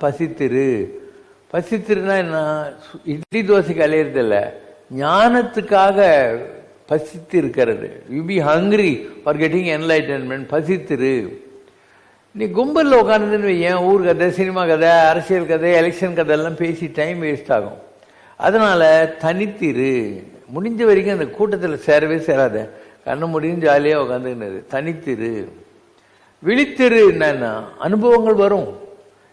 பசித்திரு. பசித்திருனா என்ன? சு- இட்லி தோசைக்கு அலையறதில்ல. ஞானத்துக்காக பசித்து இருக்கிறது you be hungry for getting enlightenment பசித்திரு. நீ கும்பலில் உட்காந்துன்னு வையேன் ஊர் கதை சினிமா கதை அரசியல் கதை எலெக்ஷன் கதை எல்லாம் பேசி டைம் வேஸ்ட் ஆகும். அதனால் தனித்திரு. முடிஞ்ச வரைக்கும் அந்த கூட்டத்தில் சேரவே சேராத. கண்ணு முடியும் ஜாலியாக உட்காந்துக்கினது தனித்திரு. விழித்திரு என்னன்னா அனுபவங்கள் வரும்.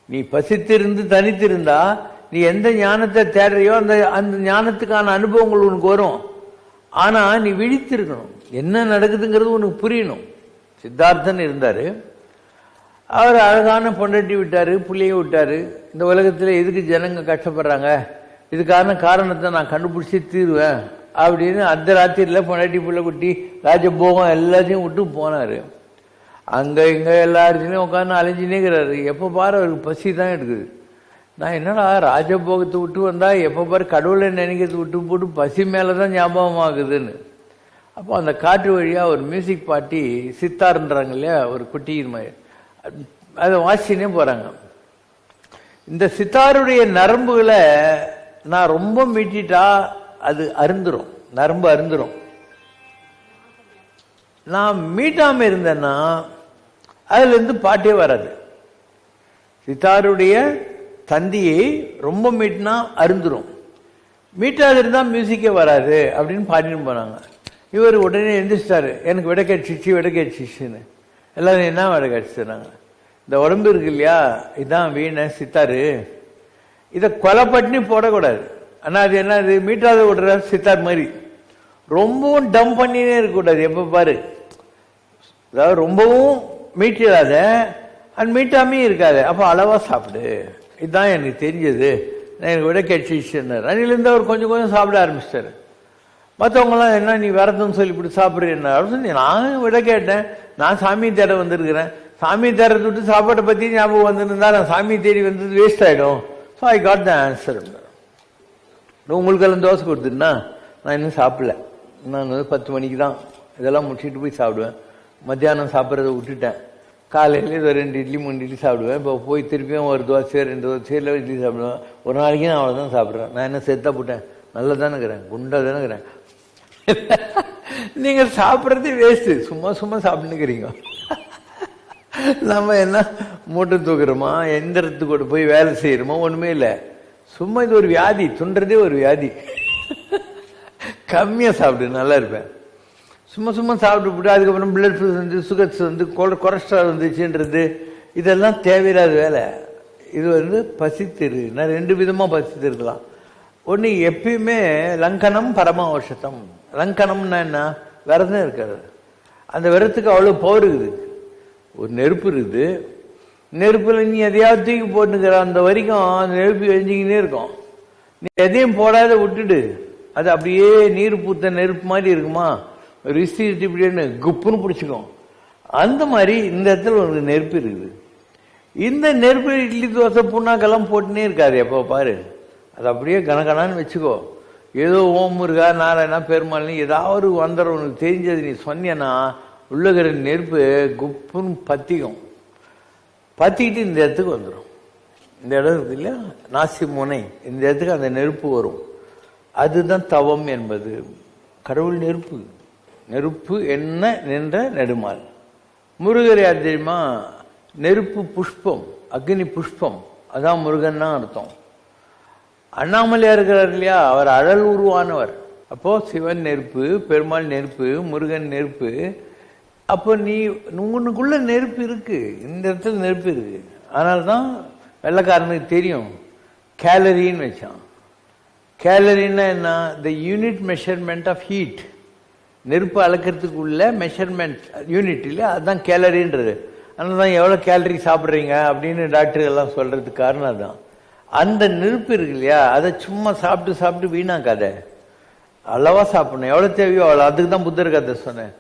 நீ பசித்திருந்து தனித்திருந்தா நீ எந்த ஞானத்தை தேடுறியோ அந்த அந்த ஞானத்துக்கான அனுபவங்கள் உனக்கு வரும். ஆனா நீ விழித்திருக்கணும். என்ன நடக்குதுங்கிறது உனக்கு புரியணும். சித்தார்த்தன் இருந்தாரு. அவர் அழகான பொண்டாட்டி விட்டாரு புள்ளைய விட்டாரு. இந்த உலகத்துல எதுக்கு ஜனங்க கஷ்டப்படுறாங்க? இதுக்கான காரணத்தை நான் கண்டுபிடிச்சி தீருவேன் அப்படின்னு அந்த ராத்திரியில் பொண்டாட்டி பிள்ளை குட்டி ராஜபோகம் எல்லாத்தையும் விட்டு போனாரு. அங்கே இங்கே எல்லா இடத்துலையும் உட்காந்து அலைஞ்சினேங்கிறாரு. எப்போ பாரு அவருக்கு பசி தான் எடுக்குது. நான் என்னடா ராஜபோகத்தை விட்டு வந்தால் எப்போ பாரு கடவுளை நினைக்கிறது விட்டு போட்டு பசி மேலே தான் ஞாபகம் ஆகுதுன்னு அப்போ அந்த காட்டு வழியாக ஒரு மியூசிக் பாட்டி சித்தார்ன்றாங்க இல்லையா ஒரு குட்டியின் மாதிரி அதை வாசினே போகிறாங்க இந்த சித்தாருடைய நரம்புகளை நான் ரொம்ப மீட்டிட்டா அது அருந்துரும். நரம்பு அருந்துரும். நான் மீட்டாமல் இருந்தேன்னா அதுலேருந்து பாட்டே வராது. சித்தாருடைய தந்தியை ரொம்ப மீட்டினா அருந்துரும். மீட்டாது இருந்தால் மியூசிக்கே வராது அப்படின்னு பாட்டின்னு போனாங்க. இவர் உடனே எந்திரிச்சிட்டாரு எனக்கு விட கேட்டுச்சு விட கேட்டுச்சுன்னு. எல்லாரும் என்ன விட கேட்டுச்சுனாங்க இந்த உடம்பு இருக்கு இல்லையா? இதான் வீணை சித்தாரு. இதை கொலை பண்ணி போடக்கூடாது. ஆனால் அது என்ன அது மீட்டாத விடுற சித்தார் மாதிரி. ரொம்பவும் டம் பண்ணினே இருக்கக்கூடாது. எப்போ பாரு. அதாவது ரொம்பவும் மீட்டிடாத அண்ட் மீட்டாமே இருக்காது. அப்போ அளவாக சாப்பிடு. இதுதான் எனக்கு தெரிஞ்சது. நான் எனக்கு விட கேட்டுச்சுன்னார் அன்னிலேருந்து அவர் கொஞ்சம் கொஞ்சம் சாப்பிட ஆரம்பிச்சிட்டாரு. மற்றவங்களாம் என்ன நீ விரதம் சொல்லி இப்படி சாப்பிட்றேன்னா? அப்படின்னு சொல்லி நான் விட கேட்டேன். நான் சாமி தேட வந்திருக்கிறேன். சாமி தேடுறத விட்டு சாப்பாட்டை பற்றி ஞாபகம் வந்துருந்தா நான் சாமி தேடி வந்தது வேஸ்ட் ஆகிடும் so I got the answer உங்களுக்கெல்லாம் தோசை கொடுத்துருன்னா நான் இன்னும் சாப்பிடல. நான் வந்து பத்து மணிக்கு தான் இதெல்லாம் முடிச்சுட்டு போய் சாப்பிடுவேன். மத்தியானம் சாப்பிட்றத விட்டுட்டேன். காலையில் ஏதோ ரெண்டு இட்லி மூணு இட்லி சாப்பிடுவேன். இப்போ போய் திருப்பியும் ஒரு தோசை ரெண்டு தோசை இல்லை இட்லி சாப்பிடுவேன். ஒரு நாளைக்கு நான் அவ்வளோதான் சாப்பிட்றேன். நான் என்ன செத்தா போட்டேன்? நல்லா தானே இருக்கிறேன். குண்டாக தானே இருக்கிறேன். நீங்கள் சாப்பிட்றது வேஸ்ட்டு சும்மா சும்மா சாப்பிட்டுக்கிறீங்க நம்ம என்ன மூட்டை தூக்குறோமா? எந்திரத்துக்கு கூட போய் வேலை செய்கிறோமா ஒன்றுமே இல்லை. சும்மா இது ஒரு வியாதி. துண்டுறதே ஒரு வியாதி. கம்மியாக சாப்பிடு நல்லா இருப்பேன். சும்மா சும்மா சாப்பிட்டு போட்டு அதுக்கப்புறம் பிளட் வந்து சுகர்ஸ் வந்து கொலஸ்ட்ரால் வந்துச்சுன்றது இதெல்லாம் தேவையில்லாத வேலை. இது வந்து பசித்திரு. நான் ரெண்டு விதமாக பசித்திருக்கலாம் ஒன்று எப்பயுமே லங்கனம் பரமாவசத்தம். லங்கனம்னா என்ன? விரதம் இருக்காது அந்த விரதத்துக்கு அவ்வளோ பவர் இருக்குது. ஒரு நெருப்பு இருக்குது. நெருப்பில் நீ எதையாவது தூக்கி போட்டுக்கிற அந்த வரைக்கும் அந்த நெருப்பு எரிஞ்சிக்கினே இருக்கும். நீ எதையும் போடாத விட்டுடு. அது அப்படியே நீர் பூத்த நெருப்பு மாதிரி இருக்குமா? ரிசி இப்படின்னு குப்புன்னு பிடிச்சிக்கும். அந்த மாதிரி இந்த இடத்துல ஒரு நெருப்பு இருக்குது. இந்த நெருப்பு இட்லி தோசை புண்ணாக்கெல்லாம் போட்டுனே இருக்காது எப்போ பாரு. அது அப்படியே கனகனான்னு வச்சுக்கோ. ஏதோ ஓம் முருகா நாராயணா பெருமாள்னு ஏதாவது வந்துடும் உனக்கு தெரிஞ்சது நீ சொன்னேன்னா உள்ளகிற நெருப்பு குப்புன்னு பத்திக்கும். பத்திக்கிட்டு இந்த இடத்துக்கு வந்துடும் இந்த இடம் இருக்குது இல்லையா? நாசி முனை இந்த இடத்துக்கு அந்த நெருப்பு வரும். அதுதான் தவம் என்பது. கடவுள் நெருப்பு. நெருப்பு என்ன நின்ற நெடுமால். முருகர் யார் தெரியுமா? நெருப்பு புஷ்பம் அக்னி புஷ்பம். அதான் முருகன்னா அர்த்தம். அண்ணாமலையா இருக்கிறார் இல்லையா? அவர் அழல் உருவானவர். அப்போ சிவன் நெருப்பு பெருமாள் நெருப்பு முருகன் நெருப்பு. அப்போ நீ உனக்குள்ள நெருப்பு இருக்கு. இந்த இடத்துல நெருப்பு இருக்கு. அதனால தான் வெள்ளக்காரனுக்கு தெரியும். கேலரின்னு வச்சான். கேலரின்னா என்ன? The unit measurement of heat நெருப்பு அளக்கிறதுக்கு உள்ள மெஷர்மெண்ட் யூனிட் அதுதான் கேலரின்றது அதனால தான் எவ்வளோ கேலரி சாப்பிட்றீங்க அப்படின்னு டாக்டர் எல்லாம் காரணம் அதுதான் அந்த நெருப்பு இருக்கு இல்லையா அதை சும்மா சாப்பிட்டு சாப்பிட்டு வீணாக்காத. அளவாக சாப்பிடணும். எவ்வளோ தேவையோ அவ்வளோ அதுக்கு தான் புத்தர் கதை சொன்னேன்.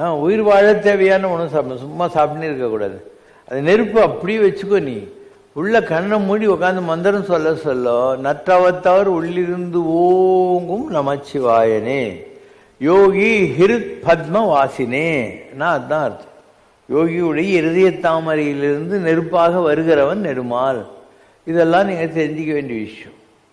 ஆ, உயிர் வாழ தேவையான உணவு சாப்பிடணும். சும்மா சாப்பிட்டுனே இருக்கக்கூடாது. அது நெருப்பு அப்படியே வச்சுக்கோ நீ. உள்ள கண்ணை மூடி உட்காந்து மந்திரம் சொல்ல சொல்ல நற்றவத்தவர் உள்ளிருந்து ஓங்கும் நமச்சிவாயனே. யோகி ஹிருத் பத்ம வாசினே நான் அதான் அர்த்தம். யோகியுடைய இருதய தாமரையிலிருந்து நெருப்பாக வருகிறவன் நெடுமால். இதெல்லாம் நீங்கள் தெரிஞ்சிக்க வேண்டிய விஷயம்.